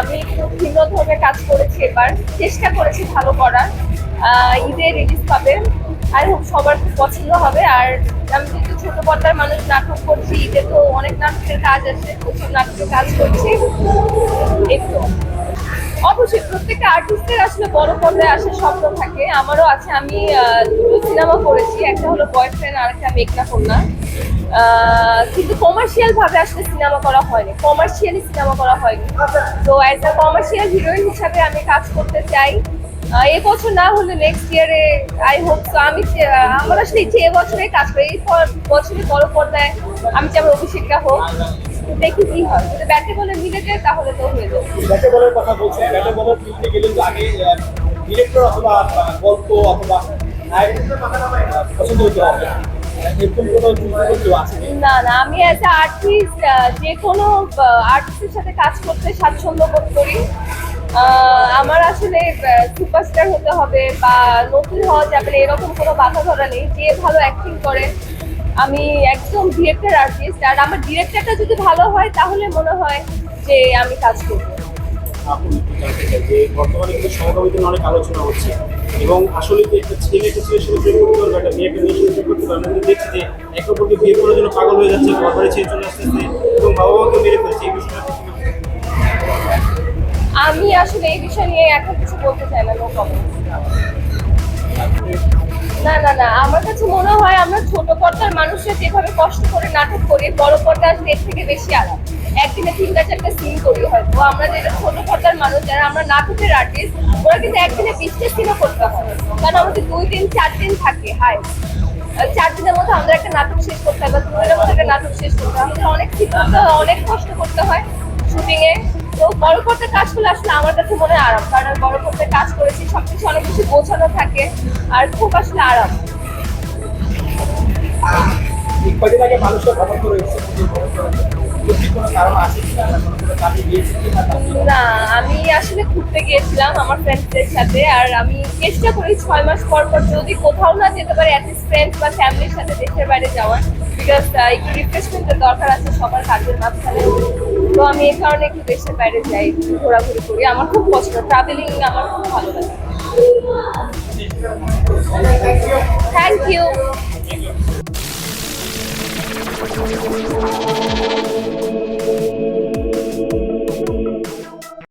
আমি একটু ভিন্ন ধরনের কাজ করেছি এবার। চেষ্টা করেছি ভালো করার। ঈদে রিলিজ পাবে। আর হোক সবার খুব পছন্দ হবে। আর আমি কিন্তু ছোট পর্দার মানুষ, নাটক করছি, ঈদে তো অনেক নাটকের কাজ আছে, প্রচুর নাটকের কাজ করছি। এই তো অবশ্যই প্রত্যেকটা আর্টিস্টের আসলে বড় পর্দায় আসার স্বপ্ন থাকে। আমারও আছে, আমি দুটো সিনেমা করেছি, একটা হলো বয়ফ্রেন্ড আর একটা মেঘনা কন্যা। কিন্তু কমার্শিয়াল ভাবে আসলে সিনেমা করা হয়নি কমার্শিয়ালি সিনেমা করা হয়নি। তো অ্যাজ আ কমার্শিয়াল হিরোইন হিসাবে আমি কাজ করতে চাই। এবছর না হলে নেক্সট ইয়ারে আই হোপ তো আমি আমার আসলে ইচ্ছে এবছরে কাজ করি। এই বছরে বড় পর্দায় আমি চাই আমার অভিষেকটা হোক। দেখি কি হয়। যদি ব্যাটে বলে মিলে যায় তাহলে তো হয়ে যাবে। ব্যাটে বলের কথা বলছেন ব্যাটে বলের ফিল্ডে গেলে তো আগে ডিরেক্টর অথবা গল্প অথবা পছন্দ হতে হবে? না না আমি অ্যাজ আর্টিস্ট যে কোনো আর্টিস্টের সাথে কাজ করতে স্বাচ্ছন্দ্য বোধ করি। আমার আসলে সুপারস্টার হতে হবে বা নতুন হওয়া যাবে এরকম কোনো বাধা ধরা নেই। যে ভালো অ্যাক্টিং করে আমি একদম ডিরেক্টর আর্টিস্ট আর আমার ডিরেক্টরটা যদি ভালো হয় তাহলে মনে হয় যে আমি কাজ করব। যে বর্তমানে কিন্তু সমকামিতা অনেক আলোচনা হচ্ছে? এবং আসলে কি একটা ছেলে একটা ছেলের সাথে প্রেম করতে পারবে একটা মেয়ে মেয়ের সাথে করতে পারবে কিন্তু দেখছি যে এক অপরকে বিয়ে করার জন্য পাগল হয়ে যাচ্ছে ঘর বাড়ি ছেড়ে চলে আসতেছে এবং বাবা মাকে মেরে ফেলছে এই বিষয়টা? আমি আসলে এই বিষয় নিয়ে এখন কিছু বলতে চাই না নো না না না আমার কাছে মনে হয় আমরা পর্দার মানুষরা যেভাবে কষ্ট করে নাটক করি বড় পর্দা আসলে এর থেকে বেশি আরাম একদিনে তিনটা চারটা সিন করি হয়তো। আমরা যেটা ছোট পর্দার মানুষ, যারা আমরা নাটকের আর্টিস্ট ওরা কিন্তু একদিনে বিশটা সিনও করতে হয়। কারণ আমাদের দুই দিন, চার দিন থাকে। হাই চার দিনের মধ্যে আমাদের একটা নাটক শেষ করতে হয় বা দুই দিনের মধ্যে একটা নাটক শেষ করতে হয়। আমাদের অনেক সিন করতে হয়, অনেক কষ্ট করতে হয় শুটিংয়ে তো বড় করতে কাজ করলে আসলে আমার কাছে মনে হয় আরাম। কারণ বড় করতে কাজ করেছি, সবকিছু অনেক বেশি গোছানো থাকে আর খুব আসলে আরাম। কদিন আগে না আমি আসলে ঘুরতে গিয়েছিলাম আমার ফ্রেন্ডসদের সাথে আর আমি চেষ্টা করি ছয় মাস পর পর যদি কোথাও না যেতে পারি অ্যাটলিস্ট ফ্রেন্ডস বা ফ্যামিলির সাথে দেশের বাইরে যাওয়ার। বিকজ একটু রিফ্রেশমেন্টের দরকার আছে সবার কাজের মাঝখানে। তো আমি এই কারণে একটু দেশের বাইরে যাই ঘোরাঘুরি করি। আমার খুব পছন্দ ট্রাভেলিং আমার খুব ভালো লাগে। Thank you Thank you.